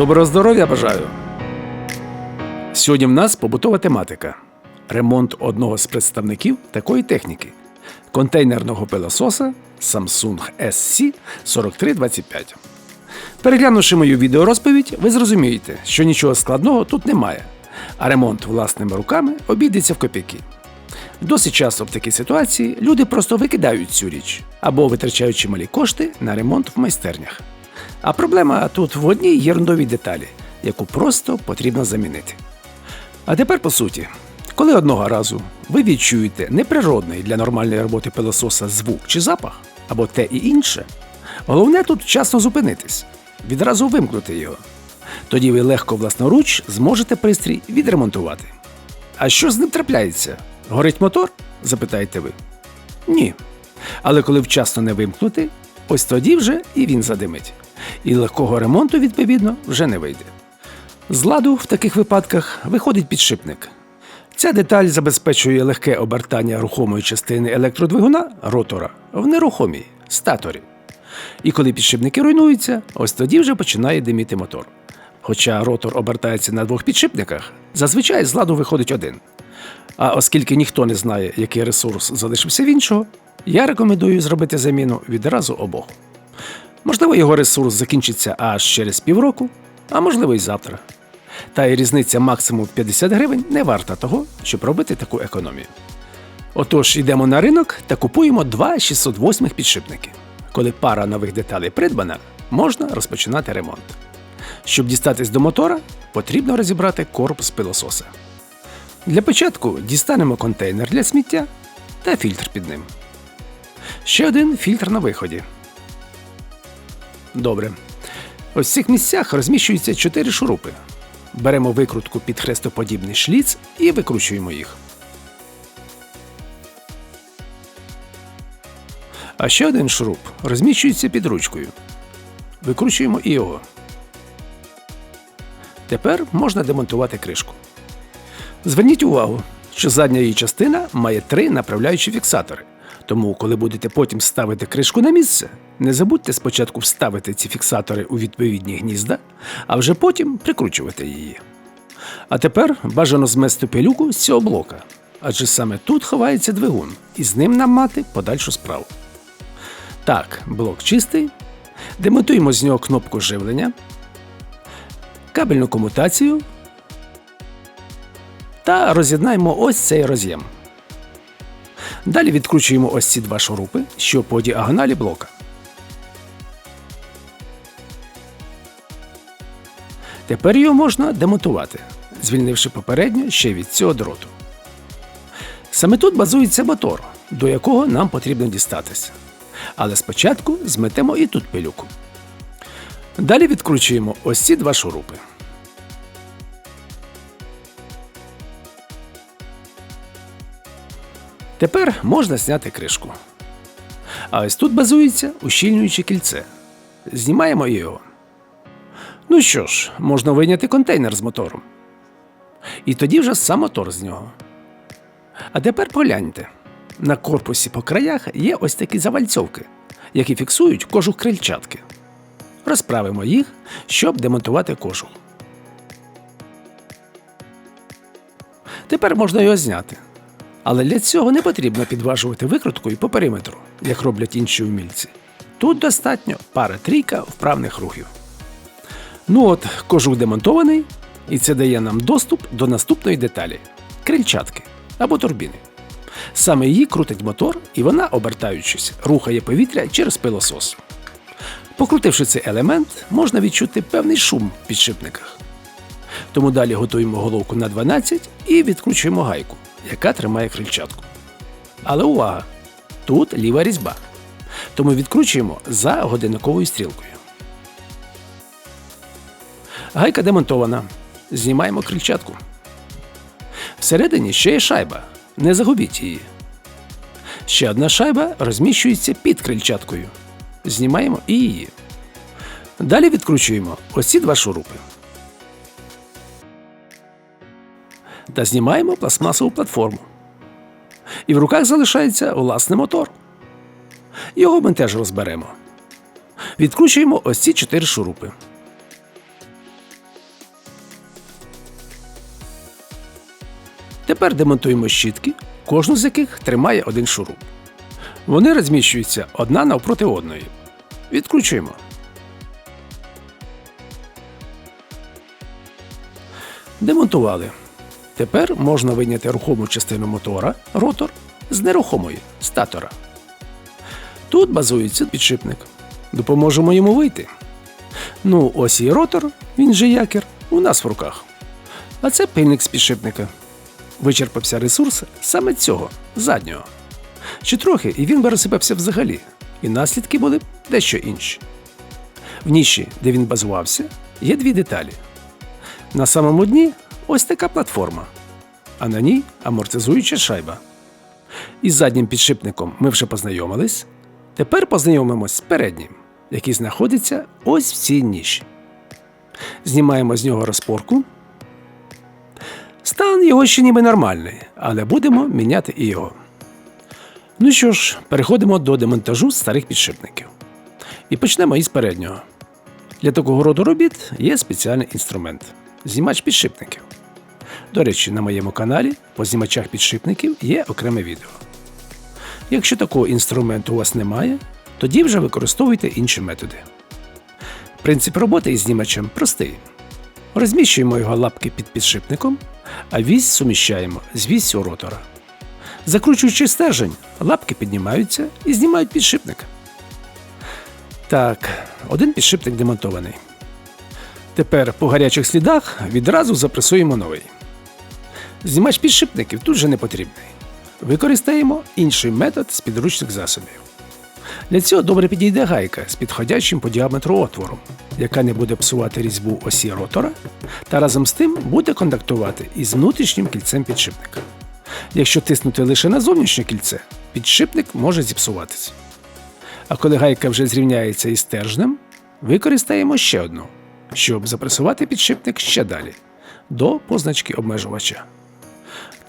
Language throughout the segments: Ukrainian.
Доброго здоров'я бажаю! Сьогодні в нас побутова тематика. Ремонт одного з представників такої техніки контейнерного пилососа Samsung SC 4325. Переглянувши мою відеорозповідь, ви зрозумієте, що нічого складного тут немає, а ремонт власними руками обійдеться в копійки. Досить часто в такій ситуації люди просто викидають цю річ або витрачають чималі кошти на ремонт в майстернях. А проблема тут в одній єрндовій деталі, яку просто потрібно замінити. А тепер по суті, коли одного разу ви відчуєте неприродний для нормальної роботи пилососа звук чи запах, або те і інше, головне тут вчасно зупинитись, відразу вимкнути його. Тоді ви легко власноруч зможете пристрій відремонтувати. А що з ним трапляється? Горить мотор? запитаєте ви. Ні. Але коли вчасно не вимкнути, ось тоді вже і він задимить. І легкого ремонту, відповідно, вже не вийде. З ладу в таких випадках виходить підшипник. Ця деталь забезпечує легке обертання рухомої частини електродвигуна ротора в нерухомій статорі. І коли підшипники руйнуються, ось тоді вже починає диміти мотор. Хоча ротор обертається на двох підшипниках, зазвичай з ладу виходить один. А оскільки ніхто не знає, який ресурс залишився в іншого, я рекомендую зробити заміну відразу обох. Можливо, його ресурс закінчиться аж через півроку, а можливо, і завтра. Та й різниця максимум 50 гривень не варта того, щоб робити таку економію. Отож, йдемо на ринок та купуємо два 608 підшипники. Коли пара нових деталей придбана, можна розпочинати ремонт. Щоб дістатись до мотора, потрібно розібрати корпус пилососа. Для початку дістанемо контейнер для сміття та фільтр під ним. Ще один фільтр на виході. Добре. Ось цих місцях розміщуються чотири шурупи. Беремо викрутку під хрестоподібний шліц і викручуємо їх. А ще один шуруп розміщується під ручкою. Викручуємо і його. Тепер можна демонтувати кришку. Зверніть увагу, що задня її частина має три направляючі фіксатори. Тому, коли будете потім ставити кришку на місце, не забудьте спочатку вставити ці фіксатори у відповідні гнізда, а вже потім прикручувати її. А тепер бажано змести пилюку з цього блока, адже саме тут ховається двигун, і з ним нам мати подальшу справу. Так, блок чистий. Демонтуємо з нього кнопку живлення, кабельну комутацію та роз'єднаємо ось цей роз'єм. Далі відкручуємо ось ці два шурупи, що по діагоналі блока. Тепер його можна демонтувати, звільнивши попередньо ще від цього дроту. Саме тут базується мотор, до якого нам потрібно дістатися. Але спочатку зметемо і тут пилюку. Далі відкручуємо ось ці два шурупи. Тепер можна зняти кришку. А ось тут базується ущільнююче кільце. Знімаємо його. Ну що ж, можна вийняти контейнер з мотором. І тоді вже сам мотор з нього. А тепер погляньте. На корпусі по краях є ось такі завальцьовки, які фіксують кожух крильчатки. Розправимо їх, щоб демонтувати кожух. Тепер можна його зняти. Але для цього не потрібно підважувати викруткою по периметру, як роблять інші умільці. Тут достатньо пара трійка вправних рухів. Ну от, кожух демонтований, і це дає нам доступ до наступної деталі крильчатки або турбіни. Саме її крутить мотор, і вона, обертаючись, рухає повітря через пилосос. Покрутивши цей елемент, можна відчути певний шум в підшипниках. Тому далі готуємо головку на 12 і відкручуємо гайку, яка тримає крильчатку. Але увага! Тут ліва різьба. Тому відкручуємо за годинниковою стрілкою. Гайка демонтована. Знімаємо крильчатку. Всередині ще є шайба. Не загубіть її. Ще одна шайба розміщується під крильчаткою. Знімаємо і її. Далі відкручуємо ось ці два шурупи. та знімаємо пластмасову платформу. І в руках залишається власний мотор. Його ми теж розберемо. Відкручуємо ось ці чотири шурупи. Тепер демонтуємо щітки, кожну з яких тримає один шуруп. Вони розміщуються одна навпроти одної. Відкручуємо. Демонтували. Тепер можна вийняти рухому частину мотора, ротор, з нерухомої статора. Тут базується підшипник. Допоможемо йому вийти. Ну, ось і ротор, він же якір, у нас в руках. А це пильник з підшипника. Вичерпався ресурс саме цього, заднього. Ще трохи, і він би розсипався взагалі, і наслідки були дещо інші. В ніші, де він базувався, є дві деталі. На самому дні ось така платформа, а на ній амортизуюча шайба. Із заднім підшипником ми вже познайомились. Тепер познайомимось з переднім, який знаходиться ось в цій ніші. Знімаємо з нього розпорку. Стан його ще ніби нормальний, але будемо міняти і його. Ну що ж, переходимо до демонтажу старих підшипників. І почнемо із переднього. Для такого роду робіт є спеціальний інструмент знімач підшипників. До речі, на моєму каналі по знімачах підшипників є окреме відео. Якщо такого інструменту у вас немає, тоді вже використовуйте інші методи. Принцип роботи із знімачем простий. Розміщуємо його лапки під підшипником, а вісь суміщаємо з віссю ротора. Закручуючи стержень, лапки піднімаються і знімають підшипник. Так, один підшипник демонтований. Тепер по гарячих слідах відразу запресуємо новий. Знімач підшипників тут же не потрібний. Використаємо інший метод з підручних засобів. Для цього добре підійде гайка з підходящим по діаметру отвором, яка не буде псувати різьбу осі ротора, та разом з тим буде контактувати із внутрішнім кільцем підшипника. Якщо тиснути лише на зовнішнє кільце, підшипник може зіпсуватися. А коли гайка вже зрівняється із стержнем, використаємо ще одну, щоб запресувати підшипник ще далі, до позначки обмежувача.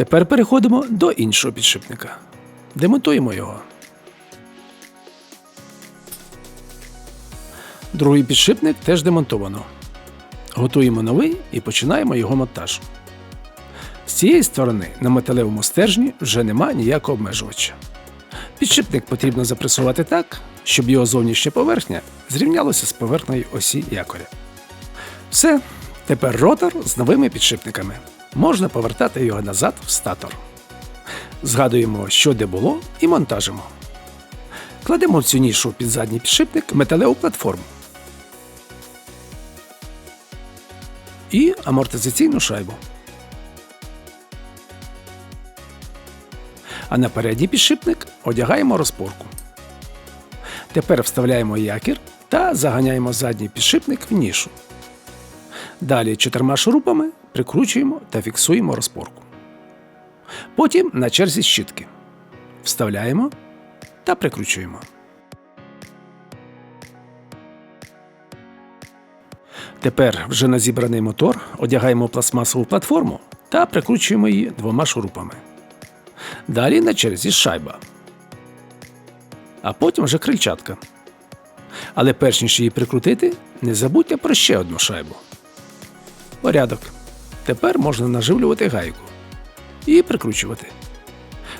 Тепер переходимо до іншого підшипника. Демонтуємо його. Другий підшипник теж демонтовано. Готуємо новий і починаємо його монтаж. З цієї сторони на металевому стержні вже нема ніякого обмежувача. Підшипник потрібно запресувати так, щоб його зовнішня поверхня зрівнялася з поверхнею осі якоря. Все, тепер ротор з новими підшипниками. Можна повертати його назад в статор. Згадуємо, що де було, і монтажимо. Кладемо в цю нішу під задній підшипник металеву платформу. І амортизаційну шайбу. А на передній підшипник одягаємо розпорку. Тепер вставляємо якір та заганяємо задній підшипник в нішу. Далі чотирма шурупами прикручуємо та фіксуємо розпорку. Потім на черзі щітки. Вставляємо та прикручуємо. Тепер вже на зібраний мотор одягаємо пластмасову платформу та прикручуємо її двома шурупами. Далі на черзі шайба. А потім вже крильчатка. Але перш ніж її прикрутити, не забудьте про ще одну шайбу. Порядок. Тепер можна наживлювати гайку і прикручувати.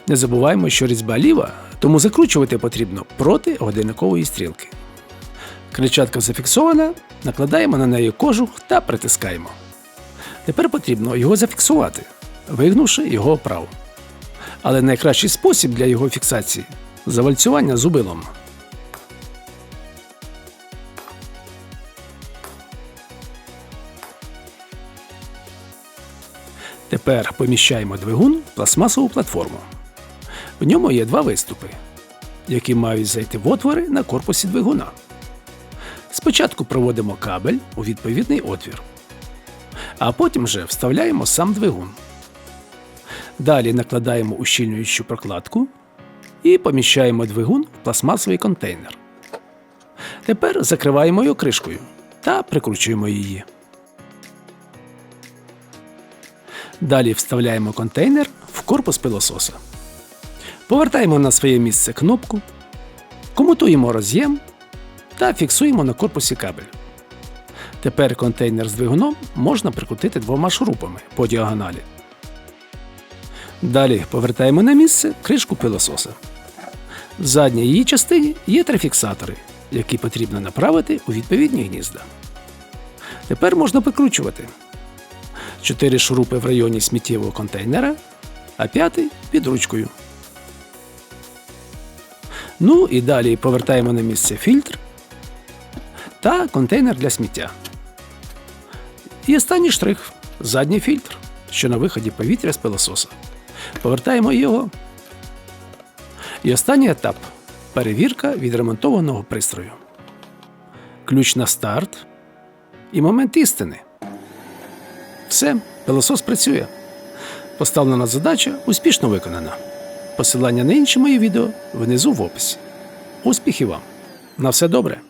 Не забуваємо, що різьба ліва, тому закручувати потрібно проти годинникової стрілки. Крильчатка зафіксована, накладаємо на неї кожух та притискаємо. Тепер потрібно його зафіксувати, вигнувши його вправо. Але найкращий спосіб для його фіксації завальцювання зубилом. Тепер поміщаємо двигун в пластмасову платформу. В ньому є два виступи, які мають зайти в отвори на корпусі двигуна. Спочатку проводимо кабель у відповідний отвір, а потім вже вставляємо сам двигун. Далі накладаємо ущільнюючу прокладку і поміщаємо двигун в пластмасовий контейнер. Тепер закриваємо його кришкою та прикручуємо її. Далі вставляємо контейнер в корпус пилососа. Повертаємо на своє місце кнопку, комутуємо роз'єм та фіксуємо на корпусі кабель. Тепер контейнер з двигуном можна прикрутити двома шурупами по діагоналі. Далі повертаємо на місце кришку пилососа. В задній її частині є три фіксатори, які потрібно направити у відповідні гнізда. Тепер можна прикручувати. Чотири шурупи в районі сміттєвого контейнера, а п'ятий під ручкою. Ну і далі повертаємо на місце фільтр та контейнер для сміття. І останній штрих задній фільтр, що на виході повітря з пилососа. Повертаємо його. І останній етап перевірка відремонтованого пристрою. Ключ на старт і момент істини. Все, пилосос працює. Поставлена задача успішно виконана. Посилання на інші мої відео внизу в описі. Успіхів вам! На все добре!